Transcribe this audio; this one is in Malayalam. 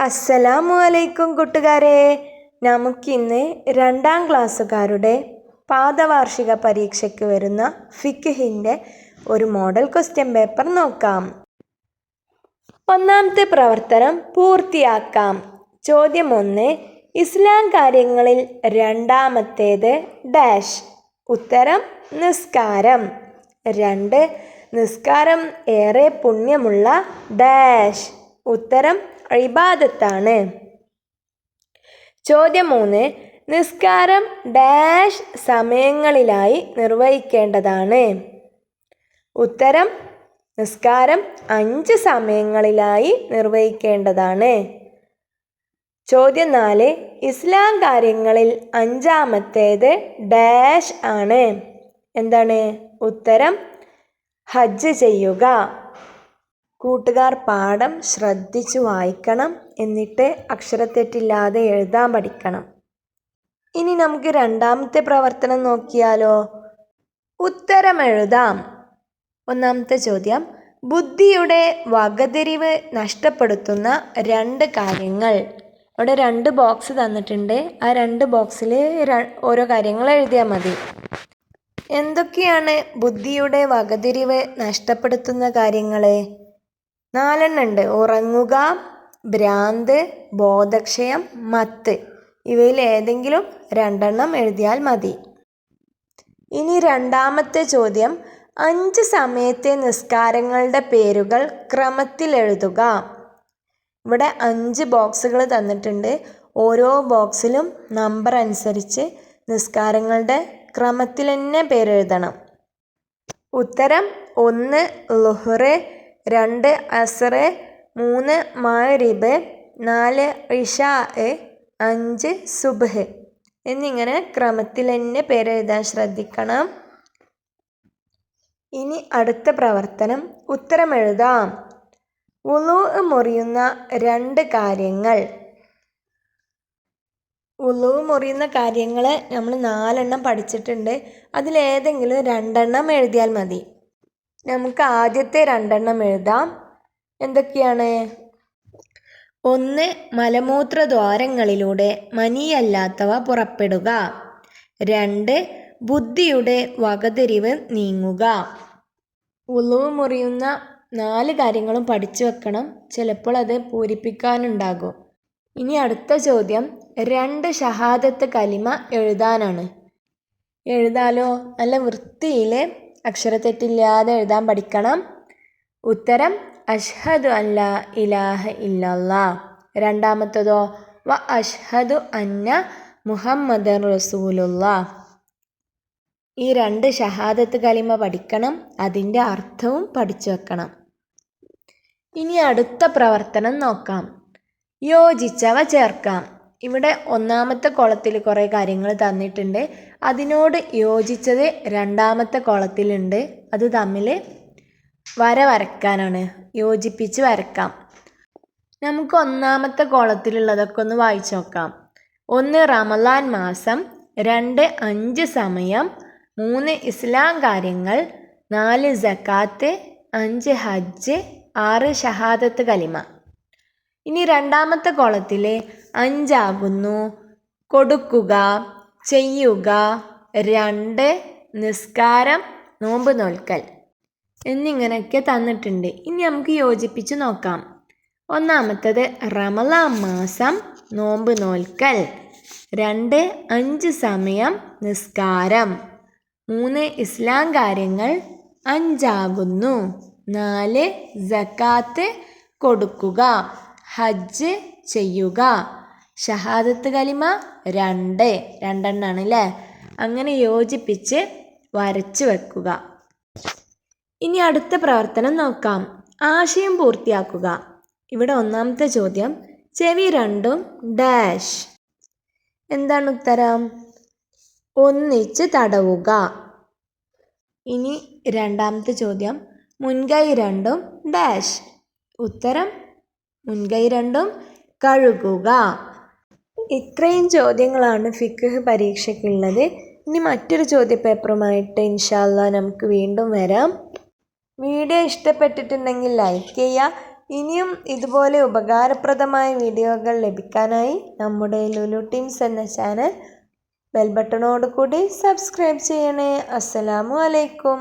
അസ്സലാമു അലൈക്കും കൂട്ടുകാരെ. നമുക്കിന്ന് രണ്ടാം ക്ലാസ്സുകാരുടെ പാദവാർഷിക പരീക്ഷയ്ക്ക് വരുന്ന ഫിക്കഹിന്റെ ഒരു മോഡൽ ക്വസ്റ്റ്യൻ പേപ്പർ നോക്കാം. ഒന്നാമത്തെ പ്രവർത്തനം പൂർത്തിയാക്കാം. ചോദ്യം ഒന്ന് ഇസ്ലാം കാര്യങ്ങളിൽ രണ്ടാമത്തേത് ഡാഷ്. ഉത്തരം നിസ്കാരം. രണ്ട് നിസ്കാരം ഏറെ പുണ്യമുള്ള ഡാഷ്. ഉത്തരം ഇബാദത്താണ് ചോദ്യം മൂന്ന്. നിസ്കാരം ഡാഷ് സമയങ്ങളിലായി നിർവഹിക്കേണ്ടതാണ്. ഉത്തരം നിസ്കാരം അഞ്ച് സമയങ്ങളിലായി നിർവഹിക്കേണ്ടതാണ്. ചോദ്യം നാല്. ഇസ്ലാം കാര്യങ്ങളിൽ അഞ്ചാമത്തേത് ഡാഷ് ആണ്. എന്താണ്? ഉത്തരം ഹജ്ജ് ചെയ്യുക. കൂട്ടുകാർ പാഠം ശ്രദ്ധിച്ചു വായിക്കണം എന്നിട്ട് അക്ഷരത്തെറ്റില്ലാതെ എഴുതാൻ പഠിക്കണം. ഇനി നമുക്ക് രണ്ടാമത്തെ പ്രവർത്തനം നോക്കിയാലോ? ഉത്തരം എഴുതാം. ഒന്നാമത്തെ ചോദ്യം ബുദ്ധിയുടെ വകതിരിവ് നഷ്ടപ്പെടുത്തുന്ന രണ്ട് കാര്യങ്ങൾ. അവിടെ രണ്ട് ബോക്സ് തന്നിട്ടുണ്ട്. ആ രണ്ട് ബോക്സിൽ ഓരോ കാര്യങ്ങൾ എഴുതിയാൽ മതി. എന്തൊക്കെയാണ് ബുദ്ധിയുടെ വകതിരിവ് നഷ്ടപ്പെടുത്തുന്ന കാര്യങ്ങൾ നാലെണ്ണം ഉണ്ട്. ഉറങ്ങുക ഭ്രാന്ത് ബോധക്ഷയം മത്ത്. ഇവയിൽ ഏതെങ്കിലും രണ്ടെണ്ണം എഴുതിയാൽ മതി. ഇനി രണ്ടാമത്തെ ചോദ്യം. അഞ്ച് സമയത്തെ നിസ്കാരങ്ങളുടെ പേരുകൾ ക്രമത്തിൽ എഴുതുക. ഇവിടെ അഞ്ച് ബോക്സുകൾ തന്നിട്ടുണ്ട്. ഓരോ ബോക്സിലും നമ്പർ അനുസരിച്ച് നിസ്കാരങ്ങളുടെ ക്രമത്തിൽ തന്നെ പേരെഴുതണം. ഉത്തരം ഒന്ന് ലുഹറ് രണ്ട് അസറ് മൂന്ന് മാരിബ് നാല് ഇഷാ അഞ്ച് സുബ്ഹ്. എന്നിങ്ങനെ ക്രമത്തിൽ തന്നെ പേരെഴുതാൻ ശ്രദ്ധിക്കണം. ഇനി അടുത്ത പ്രവർത്തനം ഉത്തരമെഴുതാം. ഉളു മുറിയുന്ന രണ്ട് കാര്യങ്ങൾ. ഉളു മുറിയുന്ന കാര്യങ്ങൾ നമ്മൾ നാലെണ്ണം പഠിച്ചിട്ടുണ്ട്. അതിലേതെങ്കിലും രണ്ടെണ്ണം എഴുതിയാൽ മതി. നമുക്ക് ആദ്യത്തെ രണ്ടെണ്ണം എഴുതാം. എന്തൊക്കെയാണ്? ഒന്ന് മലമൂത്രദ്വാരങ്ങളിലൂടെ മനിയല്ലാത്തവ പുറപ്പെടുക. രണ്ട് ബുദ്ധിയുടെ വകതിരിവ് നീങ്ങുക. ഉളവ് മുറിയുന്ന നാല് കാര്യങ്ങളും പഠിച്ചു വെക്കണം. ചിലപ്പോൾ അത് പൂരിപ്പിക്കാനുണ്ടാകും. ഇനി അടുത്ത ചോദ്യം രണ്ട് ഷഹാദത്ത് കലിമ എഴുതാനാണ്. എഴുതാലോ? നല്ല വൃത്തിയിൽ അക്ഷരത്തെറ്റില്ലാതെ എഴുതാൻ പഠിക്കണം. ഉത്തരം അഷ്ഹദു അല്ല ഇലാഹ ഇല്ലല്ലാ രണ്ടാമത്തതോ വ അഷ്ഹദു അന്ന മുഹമ്മദ് റസൂലുള്ള ഈ രണ്ട് ഷഹാദത്ത് കലിമ പഠിക്കണം അതിന്റെ അർത്ഥവും പഠിച്ചു വെക്കണം. ഇനി അടുത്ത പ്രവർത്തനം നോക്കാം. യോജിച്ചവ ചേർക്കാം. ഇവിടെ ഒന്നാമത്തെ കോളത്തിൽ കുറേ കാര്യങ്ങൾ തന്നിട്ടുണ്ട്. അതിനോട് യോജിച്ചത് രണ്ടാമത്തെ കോളത്തിലുണ്ട്. അത് തമ്മിൽ വര വരക്കാനാണ് യോജിപ്പിച്ച് വരക്കാം നമുക്ക് ഒന്നാമത്തെ കോളത്തിലുള്ളതൊക്കെ ഒന്ന് വായിച്ചു നോക്കാം. ഒന്ന് റമലാൻ മാസം രണ്ട് അഞ്ച് സമയം മൂന്ന് ഇസ്ലാം കാര്യങ്ങൾ നാല് ജക്കാത്ത് അഞ്ച് ഹജ്ജ് ആറ് ഷഹാദത്ത് കലിമ. ഇനി രണ്ടാമത്തെ കോളത്തിൽ അഞ്ചാകുന്നു കൊടുക്കുക ചെയ്യുക. രണ്ട് നിസ്കാരം നോമ്പ് നോൽക്കൽ. എന്നിങ്ങനെയൊക്കെ തന്നിട്ടുണ്ട്. ഇനി നമുക്ക് യോജിപ്പിച്ച് നോക്കാം. ഒന്നാമത്തത് റമലാം മാസം നോമ്പ് നോൽക്കൽ. രണ്ട് അഞ്ച് സമയം നിസ്കാരം. മൂന്ന് ഇസ്ലാം കാര്യങ്ങൾ അഞ്ചാകുന്നു. നാല് ജക്കാത്ത് കൊടുക്കുക. ഹജ്ജ് ചെയ്യുക. ഷഹാദത്ത് കലിമ രണ്ട് രണ്ടെണ്ണാണ് അല്ലേ അങ്ങനെ യോജിപ്പിച്ച് വരച്ചു വെക്കുക. ഇനി അടുത്ത പ്രവർത്തനം നോക്കാം. ആശയം പൂർത്തിയാക്കുക. ഇവിടെ ഒന്നാമത്തെ ചോദ്യം ചെവി രണ്ടും ഡാഷ്. എന്താണ് ഉത്തരം? ഒന്നിച്ച് തടവുക. ഇനി രണ്ടാമത്തെ ചോദ്യം മുൻകൈ രണ്ടും ഡാഷ്. ഉത്തരം മുൻകൈ രണ്ടും കഴുകുക. ഇത്രയും ചോദ്യങ്ങളാണ് ഫിഖ് പരീക്ഷയ്ക്കുള്ളത്. ഇനി മറ്റൊരു ചോദ്യപേപ്പറുമായിട്ട് ഇൻഷാല്ല നമുക്ക് വീണ്ടും വരാം. വീഡിയോ ഇഷ്ടപ്പെട്ടിട്ടുണ്ടെങ്കിൽ ലൈക്ക് ചെയ്യുക. ഇനിയും ഇതുപോലെ ഉപകാരപ്രദമായ വീഡിയോകൾ ലഭിക്കാനായി നമ്മുടെ ലുലു ടീംസ് എന്ന ചാനൽ ബെൽ ബട്ടണോട് കൂടി സബ്സ്ക്രൈബ് ചെയ്യണേ. അസ്സലാമു അലൈക്കും.